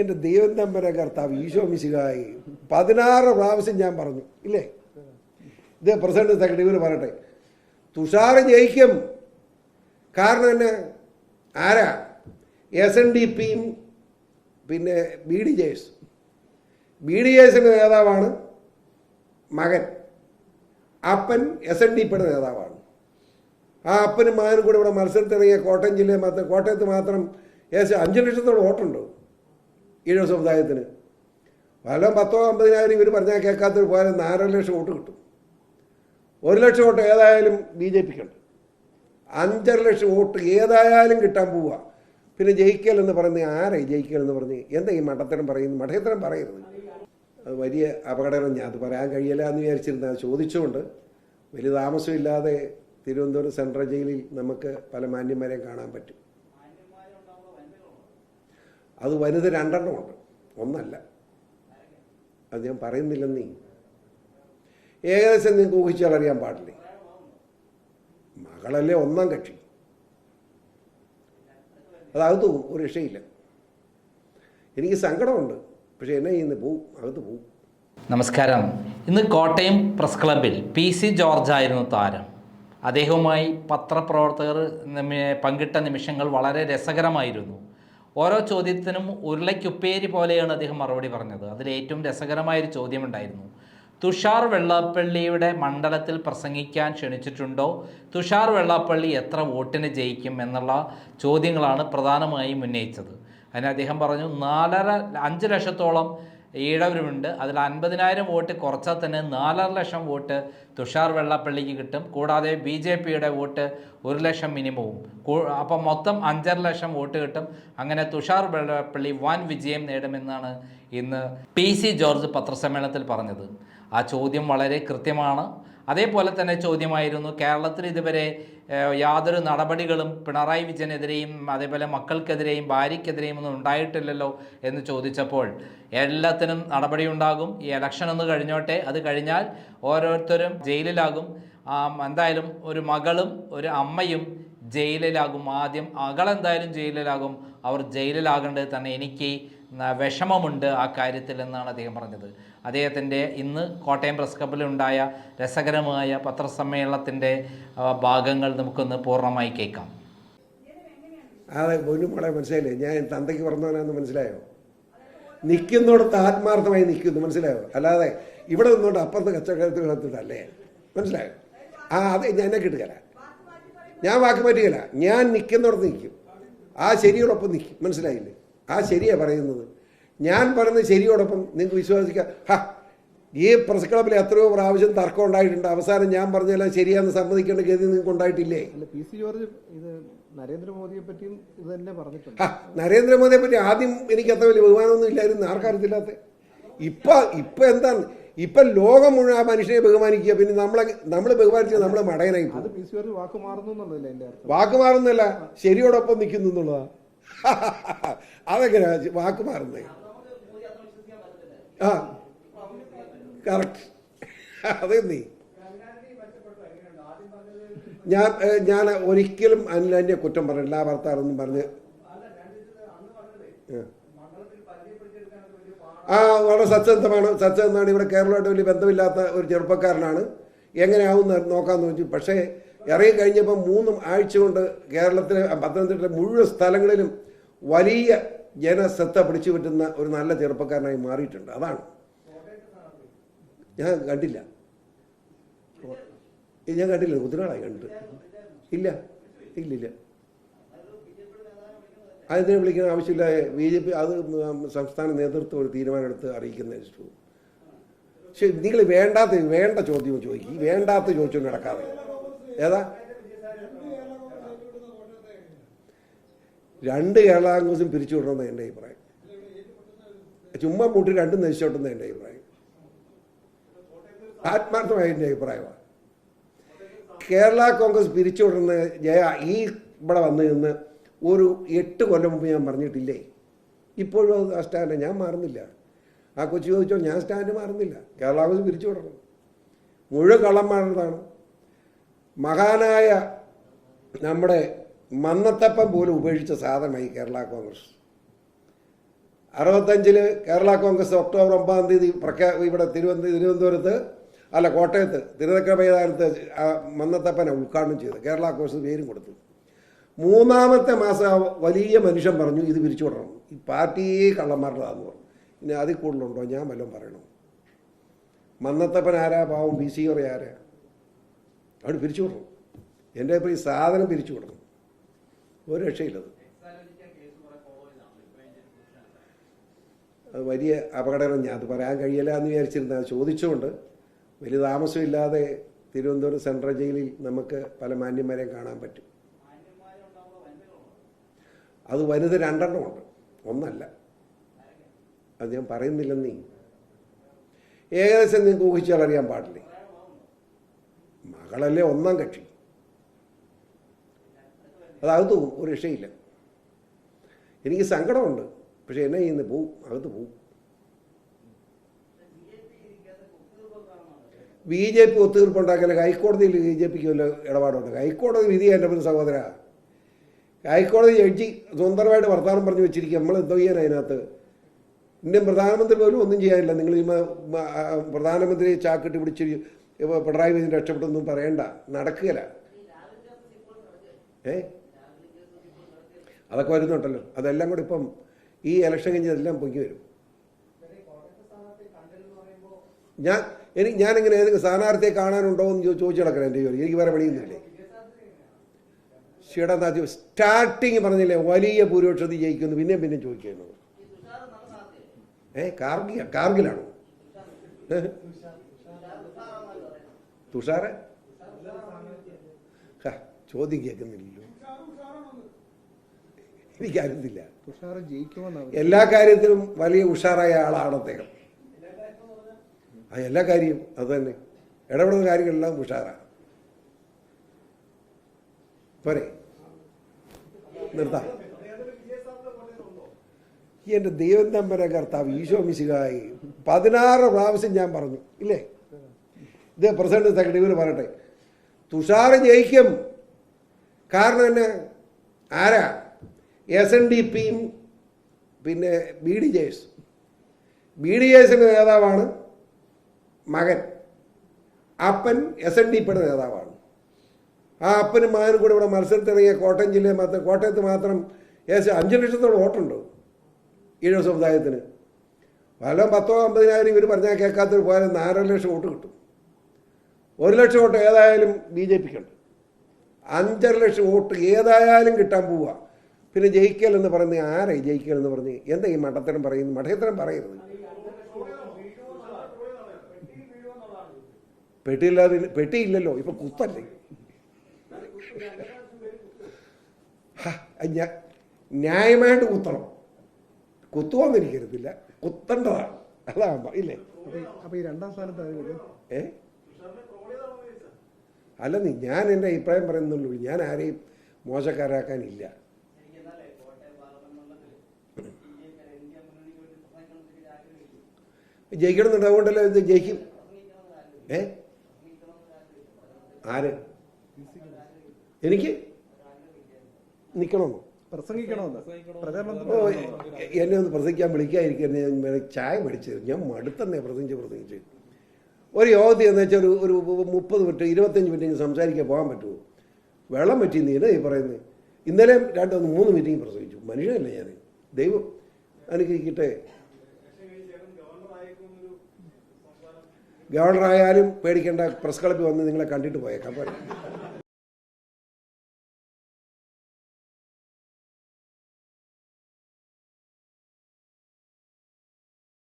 എന്റെ ദൈവം തമ്പര കർത്താവ് ഈശോ മിശിഹായി. പതിനാറ് പ്രാവശ്യം ഞാൻ പറഞ്ഞു ഇല്ലേ? ഇത് പ്രസിഡന്റ് സെക്രട്ടറി പറയട്ടെ. തുഷാർ ജയിക്കും. കാരണം തന്നെ ആരാ? എസ് എൻ ഡി പിയും പിന്നെ B D J S B D ജെസിന്റെ നേതാവാണ് മകൻ. അപ്പൻ എസ് എൻ ഡി പിയുടെ നേതാവാണ്. ആ അപ്പനും മകനും കൂടെ ഇവിടെ മത്സരത്തിനിറങ്ങിയ കോട്ടയം ജില്ലയിൽ മാത്രം കോട്ടയത്ത് മാത്രം ഏകദേശം അഞ്ച് ലക്ഷത്തോളം വോട്ടുണ്ട്. ഈഴവ സമുദായത്തിന്. വല്ല പത്തോ അമ്പതിനായിരം ഇവർ പറഞ്ഞാൽ കേൾക്കാത്തൊരു പോയാൽ നാലര ലക്ഷം വോട്ട് കിട്ടും. ഒരു ലക്ഷം വോട്ട് ഏതായാലും ബി ജെ പിക്കുണ്ട് അഞ്ചര ലക്ഷം വോട്ട് ഏതായാലും കിട്ടാൻ പോവുക പിന്നെ ജയിക്കൽ എന്ന് പറയുന്നത് ആരായി ജയിക്കൽ എന്ന് പറഞ്ഞ് എന്താ ഈ മഠത്തരം പറയുന്നത്? മഠയത്തരം പറയരുത്. അത് വലിയ അപകടം ഞാൻ അത് പറയാൻ കഴിയില്ല എന്ന് വിചാരിച്ചിരുന്ന ചോദിച്ചുകൊണ്ട് വലിയ താമസമില്ലാതെ തിരുവനന്തപുരം സെൻട്രൽ ജയിലിൽ നമുക്ക് പല മാന്യന്മാരെയും കാണാൻ പറ്റും. അത് വലുത് രണ്ടെണ്ണമുണ്ട്. ഒന്നല്ല. അത് ഞാൻ പറയുന്നില്ലെന്നീ. ഏകദേശം നിങ്ങൾക്ക് ഊഹിച്ചാൽ അറിയാൻ പാടില്ലേ? മകളല്ലേ ഒന്നാം കക്ഷി. അതകത്ത് പോകും ഒരു രക്ഷയില്ല. എനിക്ക് സങ്കടമുണ്ട്. പക്ഷെ എന്നെ ഇന്ന് പോവും അകത്ത് പോവും. നമസ്കാരം. ഇന്ന് കോട്ടയം പ്രസ് ക്ലബിൽ പി സി ജോർജ് ആയിരുന്നു താരം. അദ്ദേഹവുമായി പത്രപ്രവർത്തകർ പങ്കിട്ട നിമിഷങ്ങൾ വളരെ രസകരമായിരുന്നു. ഓരോ ചോദ്യത്തിനും ഉരുളയ്ക്കുപ്പേരി പോലെയാണ് അദ്ദേഹം മറുപടി പറഞ്ഞത്. അതിൽ ഏറ്റവും രസകരമായൊരു ചോദ്യമുണ്ടായിരുന്നു. തുഷാർ വെള്ളാപ്പള്ളിയുടെ മണ്ഡലത്തിൽ പ്രസംഗിക്കാൻ ക്ഷണിച്ചിട്ടുണ്ടോ? തുഷാർ വെള്ളാപ്പള്ളി എത്ര വോട്ടിന് ജയിക്കും എന്നുള്ള ചോദ്യങ്ങളാണ് പ്രധാനമായും ഉന്നയിച്ചത്. അതിന് അദ്ദേഹം പറഞ്ഞു നാലര അഞ്ച് ലക്ഷത്തോളം ഈഴവരുമുണ്ട് അതിൽ അൻപതിനായിരം വോട്ട് കുറച്ചാൽ തന്നെ നാലര ലക്ഷം വോട്ട് തുഷാർ വെള്ളാപ്പള്ളിക്ക് കിട്ടും. കൂടാതെ ബി ജെ പിയുടെ വോട്ട് ഒരു ലക്ഷം മിനിമവും. അപ്പം മൊത്തം അഞ്ചര ലക്ഷം വോട്ട് കിട്ടും. അങ്ങനെ തുഷാർ വെള്ളാപ്പള്ളി വൻ വിജയം നേടുമെന്നാണ് ഇന്ന് പി സി ജോർജ് പത്രസമ്മേളനത്തിൽ പറഞ്ഞത്. ആ ചോദ്യം വളരെ കൃത്യമാണ്. അതേപോലെ തന്നെ ചോദ്യമായിരുന്നു കേരളത്തിൽ ഇതുവരെ യാതൊരു നടപടികളും പിണറായി വിജയനെതിരെയും അതേപോലെ മക്കൾക്കെതിരെയും ഭാര്യയ്ക്കെതിരെയും ഒന്നും ഉണ്ടായിട്ടില്ലല്ലോ എന്ന് ചോദിച്ചപ്പോൾ എല്ലാത്തിനും നടപടി ഉണ്ടാകും ഈ ഇലക്ഷൻ ഒന്ന് കഴിഞ്ഞോട്ടെ അത് കഴിഞ്ഞാൽ ഓരോരുത്തരും ജയിലിലാകും. എന്തായാലും ഒരു മകളും ഒരു അമ്മയും ജയിലിലാകും. ആദ്യം മകളെന്തായാലും ജയിലിലാകും. അവർ ജയിലിലാകേണ്ടത് തന്നെ എനിക്ക് വിഷമമുണ്ട് ആ കാര്യത്തിൽ എന്നാണ് അദ്ദേഹം പറഞ്ഞത്. അദ്ദേഹത്തിന്റെ ഇന്ന് കോട്ടയം പ്രസ് ക്ലബിലുണ്ടായ രസകരമായ പത്രസമ്മേളനത്തിന്റെ ഭാഗങ്ങൾ നമുക്കൊന്ന് പൂർണമായി കേൾക്കാം. അതെ മുന്നും മോളെ മനസ്സിലായില്ലേ? ഞാൻ തന്തയ്ക്ക് പറഞ്ഞവനാന്ന് മനസ്സിലായോ? നിൽക്കുന്നിടത്ത് ആത്മാർത്ഥമായി നിൽക്കുന്നു മനസ്സിലായോ? അല്ലാതെ ഇവിടെ നിന്നോണ്ട് അപ്പുറത്ത് കച്ചവടത്തിൽ നടത്തിട്ടല്ലേ മനസ്സിലായോ? ആ അതെ ഞാൻ എന്നെ കിട്ടുകയില്ല ഞാൻ വാക്ക് പറ്റുകയില്ല ഞാൻ നിൽക്കുന്നിടത്ത് നിൽക്കും. ആ ശരിയോടൊപ്പം നിൽക്കും. മനസ്സിലായില്ലേ? ആ ശരിയാണ് പറയുന്നത്. ഞാൻ പറയുന്നത് ശരിയോടൊപ്പം നിങ്ങൾക്ക് വിശ്വസിക്കാം. ഹാ ഈ പ്രസ് ക്ലബിൽ എത്രയോ പ്രാവശ്യം തർക്കം ഉണ്ടായിട്ടുണ്ട്. അവസാനം ഞാൻ പറഞ്ഞാലും ശരിയാന്ന് സമ്മതിക്കേണ്ട ഗതി നിങ്ങൾക്ക് ഉണ്ടായിട്ടില്ലേ? അല്ല പി. സി. ജോർജ് ഇത് നരേന്ദ്രമോദിയെ പറ്റിയും ഇത് തന്നെ പറഞ്ഞിട്ടുണ്ട്. ഹാ, നരേന്ദ്രമോദിയെ പറ്റി ആദ്യം എനിക്ക് അത്ര വലിയ ബഹുമാനമൊന്നും ഇല്ലായിരുന്നു. ആർക്കറിയത്തില്ലാത്ത ഇപ്പൊ ഇപ്പൊ എന്താണ്? ഇപ്പൊ ലോകം മുഴുവൻ ആ മനുഷ്യനെ ബഹുമാനിക്കുക. പിന്നെ നമ്മളെ നമ്മൾ ബഹുമാനിച്ചത് നമ്മൾ മടയനായി അത് വാക്കുമാറുന്നല്ല വാക്ക് മാറുന്നു വാക്ക് മാറുന്നല്ല ശരിയോടൊപ്പം നിൽക്കുന്നു എന്നുള്ളതാ. അതെങ്ങനെയാ വാക്ക് മാറുന്നത് ആ കറക്റ്റ് അതെ നീ ഞാൻ ഞാൻ ഒരിക്കലും അനിലിനെ കുറ്റം പറഞ്ഞു ആ ഭർത്താവെന്നും പറഞ്ഞ്. ആ. വളരെ സത്യസന്ധമാണ് സത്യസന്ധമാണ് ഇവിടെ കേരളമായിട്ട് വലിയ ബന്ധമില്ലാത്ത ഒരു ചെറുപ്പക്കാരനാണ്. എങ്ങനെയാവും നോക്കാൻ വെച്ചു പക്ഷേ ഇറങ്ങി കഴിഞ്ഞപ്പോൾ മൂന്നും ആഴ്ച കൊണ്ട് കേരളത്തിലെ പത്തനംതിട്ടയിലെ മുഴുവൻ സ്ഥലങ്ങളിലും വലിയ ജനശ്രദ്ധ പിടിച്ചു പറ്റുന്ന ഒരു നല്ല ചെറുപ്പക്കാരനായി മാറിയിട്ടുണ്ട്. അതാണ്. ഞാൻ കണ്ടില്ല. ഞാൻ കണ്ടില്ല. കുതിരാളായി കണ്ടിട്ട്. ഇല്ല. ഇല്ലില്ല. അതിനെ വിളിക്കുന്ന ആവശ്യമില്ല. ബി ജെ പി അത് സംസ്ഥാന നേതൃത്വം ഒരു തീരുമാനമെടുത്ത് അറിയിക്കുന്ന ഇഷ്ടവും. പക്ഷെ നിങ്ങൾ വേണ്ടാത്ത വേണ്ട ചോദ്യം ചോദിക്കും. വേണ്ടാത്ത ചോദിച്ചൊന്നും നടക്കാതെ. ഏതാ? രണ്ട് കേരള കോൺഗ്രസും പിരിച്ചു വിടണമെന്ന് എന്റെ അഭിപ്രായം. ചുമ്മാ മൂട്ടി രണ്ടും നശിച്ചോട്ടെന്ന് എന്റെ അഭിപ്രായം. ആത്മാർത്ഥമായ എന്റെ അഭിപ്രായമാണ്. കേരള കോൺഗ്രസ് പിരിച്ചുവിടുന്ന ജയ ഈ ഇവിടെ വന്നു നിന്ന് ഒരു എട്ട് കൊല്ലം മുമ്പ് ഞാൻ പറഞ്ഞിട്ടില്ലേ? ഇപ്പോഴും ആ സ്റ്റാൻഡ് ഞാൻ മാറുന്നില്ല. ആ കൊച്ചു ചോദിച്ചോ ഞാൻ സ്റ്റാൻഡ് മാറുന്നില്ല. കേരള കോൺഗ്രസ് പിരിച്ചുവിടണം മുഴുവൻ കള്ളന്മാരുടേതാണ്. മഹാനായ നമ്മുടെ മന്നത്തപ്പം പോലും ഉപേക്ഷിച്ച സാധനമായി കേരള കോൺഗ്രസ്. അറുപത്തഞ്ചിൽ കേരള കോൺഗ്രസ് ഒക്ടോബർ ഒമ്പതാം തീയതി പ്രഖ്യാ ഇവിടെ തിരുവനന്തപുരം തിരുവനന്തപുരത്ത് അല്ല കോട്ടയത്ത് തിരുനക്കര മൈതാനത്ത് മന്നത്തപ്പനെ ഉദ്ഘാടനം ചെയ്തു. കേരള കോൺഗ്രസ് പേരും കൊടുത്തു. മൂന്നാമത്തെ മാസം വലിയ മനുഷ്യൻ പറഞ്ഞു ഇത് പിരിച്ചു വിടണം. ഈ പാർട്ടിയെ കള്ളന്മാരുടേതാന്ന് പറഞ്ഞു. ഇനി അതിൽ കൂടുതലുണ്ടോ? ഞാൻ വല്ലതും പറയണം? മന്നത്തപ്പൻ ആരാ? പാവം ബി സി ആരാ അവിടെ പിരിച്ചു വിടണം. എന്റെ ഇപ്പോൾ ഈ സാധനം പിരിച്ചു വിടണം. ഒരു രക്ഷയില്ലത്. അത് വലിയ അപകടകരം ഞാൻ അത് പറയാൻ കഴിയില്ല എന്ന് വിചാരിച്ചിരുന്ന ചോദിച്ചുകൊണ്ട് വലിയ താമസമില്ലാതെ തിരുവനന്തപുരം സെൻട്രൽ ജയിലിൽ നമുക്ക് പല മാന്യന്മാരെയും കാണാൻ പറ്റും. അത് വലുത് രണ്ടെണ്ണമുണ്ട്. ഒന്നല്ല. അത് ഞാൻ പറയുന്നില്ലെന്നീ. ഏകദേശം നിങ്ങൾക്ക് ഊഹിച്ചാൽ അറിയാൻ പാടില്ലേ? മകളല്ലേ ഒന്നാം കക്ഷി. അത് പോവും ഒരു രക്ഷയില്ല. എനിക്ക് സങ്കടമുണ്ട് പക്ഷെ എന്നെ ഇന്ന് പോവും അകത്ത് പോവും. ബി ജെ പി ഒത്തുതീർപ്പുണ്ടാക്കിയാൽ ഹൈക്കോടതിയിൽ ബി ജെ പിക്ക് വല്ല ഇടപാടുണ്ട്? ഹൈക്കോടതി വിധി എന്റെ പിന്നെ സഹോദര. ഹൈക്കോടതി ജഡ്ജി സ്വന്തമായിട്ട് വർത്തമാനം പറഞ്ഞു വെച്ചിരിക്കുക. നമ്മൾ എന്തോ ചെയ്യാൻ അതിനകത്ത് ഇന്ത്യൻ പ്രധാനമന്ത്രി പോലും ഒന്നും ചെയ്യാനില്ല. നിങ്ങൾ പ്രധാനമന്ത്രി ചാക്കിട്ട് പിടിച്ച് പിണറായി വിജയൻ രക്ഷപ്പെട്ടൊന്നും പറയണ്ട. നടക്കുകയില്ല. ഏ? അതൊക്കെ വരുന്നുണ്ടല്ലോ. അതെല്ലാം കൂടി ഇപ്പം ഈ ഇലക്ഷൻ കഴിഞ്ഞ് എല്ലാം പൊങ്ങി വരും. ഞാൻ എനിക്ക് ഞാനിങ്ങനെ ഏതെങ്കിലും സ്ഥാനാർത്ഥിയെ കാണാനുണ്ടോ എന്ന് ചോദിച്ചു കിടക്കണം എന്റെ ജോലി. എനിക്ക് വേറെ പണിയൊന്നുമില്ലേ? ഷീടനാഥ് സ്റ്റാർട്ടിങ് പറഞ്ഞില്ലേ വലിയ ഭൂരിപക്ഷത്തിൽ ജയിക്കുന്നു. പിന്നെയും പിന്നെയും ചോദിക്കുന്നത് ഏ കാർഗിയ കാർഗിലാണോ? തുഷാറ്? ചോദ്യം കേൾക്കുന്നില്ലല്ലോ. എനിക്കറിയത്തില്ല എല്ലാ കാര്യത്തിലും വലിയ ഉഷാറായ ആളാണ് അദ്ദേഹം. ആ എല്ലാ കാര്യവും അത് തന്നെ. ഇടപെടുന്ന കാര്യങ്ങളെല്ലാം ഉഷാറാണ്. പോരെ. നിർത്താം. എന്റെ ദൈവം തമ്പര കർത്താവ് ഈശോ മിശികായി പതിനാറ് പ്രാവശ്യം ഞാൻ പറഞ്ഞു. ഇല്ലേ? ഇത് പ്രസിഡന്റ് സെക്രട്ടറി ഇവർ പറയട്ടെ. തുഷാർ ജയിക്കും. കാരണം തന്നെ ആരാ? എസ് എൻ ഡി പിയും പിന്നെ B D J S B D J എസിന്റെ നേതാവാണ് മകൻ. അപ്പൻ എസ് എൻ ഡി പിയുടെ നേതാവാണ്. ആ അപ്പനും മകനും കൂടെ ഇവിടെ മത്സരത്തിറങ്ങിയ കോട്ടയം ജില്ലയിൽ മാത്രം കോട്ടയത്ത് മാത്രം ഏകദേശം അഞ്ച് ലക്ഷത്തോളം വോട്ടുണ്ട് ഈഴവ സമുദായത്തിന്. വല്ല പത്തോ അമ്പതിനായിരം ഇവർ പറഞ്ഞാൽ കേൾക്കാത്തവർ പോയാലും നാലര ലക്ഷം വോട്ട് കിട്ടും. ഒരു ലക്ഷം വോട്ട് ഏതായാലും ബി ജെ പിക്കുണ്ട് അഞ്ചര ലക്ഷം വോട്ട് ഏതായാലും കിട്ടാൻ പോവുക. പിന്നെ ജയിക്കൽ എന്ന് പറയുന്നത് ആരായി ജയിക്കൽ എന്ന് പറഞ്ഞ്? എന്താ ഈ മഠത്തരം പറയുന്നത്? മഠത്തരം പറയരുത് പെട്ടിയില്ലാതെ പെട്ടിയില്ലല്ലോ. ഇപ്പൊ കുത്തല്ലേ? ന്യായമായിട്ട് കുത്തണം. കുത്തുവന്നിരിക്കരുതില്ല കുത്തേണ്ടതാണ്. അതാകുമ്പോ ഇല്ലേ? അപ്പൊ ഈ- രണ്ടാം സ്ഥാനത്ത് ഏ? അല്ല നീ ഞാൻ എന്റെ അഭിപ്രായം പറയുന്നുള്ളൂ ഞാൻ ആരെയും മോശക്കാരാക്കാനില്ല. ജയിക്കണമെന്നുണ്ട്. അതുകൊണ്ടല്ലേ ഇത് ജയിക്കും? ഏ? ആര്? എനിക്ക്? നിൽക്കണമെന്നോ പ്രസംഗിക്കണമെന്ന്. ഓ എന്നെ ഒന്ന് പ്രസംഗിക്കാൻ വിളിക്കാതിരിക്കാൻ ഞാൻ ചായ മേടിച്ചു ഞാൻ മടുത്തന്നെ പ്രസംഗിച്ച് പ്രസംഗിച്ച്. ഒരു യോഗത്തിൽ എന്ന് വെച്ചാൽ ഒരു ഒരു മുപ്പത് മിനിറ്റ് ഇരുപത്തഞ്ച് മിനിറ്റ് സംസാരിക്കാൻ പോകാൻ പറ്റുമോ? വെള്ളം പറ്റി നീന ഈ പറയുന്നത്. ഇന്നലെ രണ്ട് മൂന്ന് മീറ്റിംഗ് പ്രസംഗിച്ചു. മനുഷ്യനല്ലേ ഞാൻ ദൈവം അനുഗ്രഹിക്കട്ടെ. ഗവർണറായാലും പേടിക്കേണ്ട പ്രസ് ക്ലബ്ബിൽ വന്ന് നിങ്ങളെ കണ്ടിട്ട് പോയേക്കാം.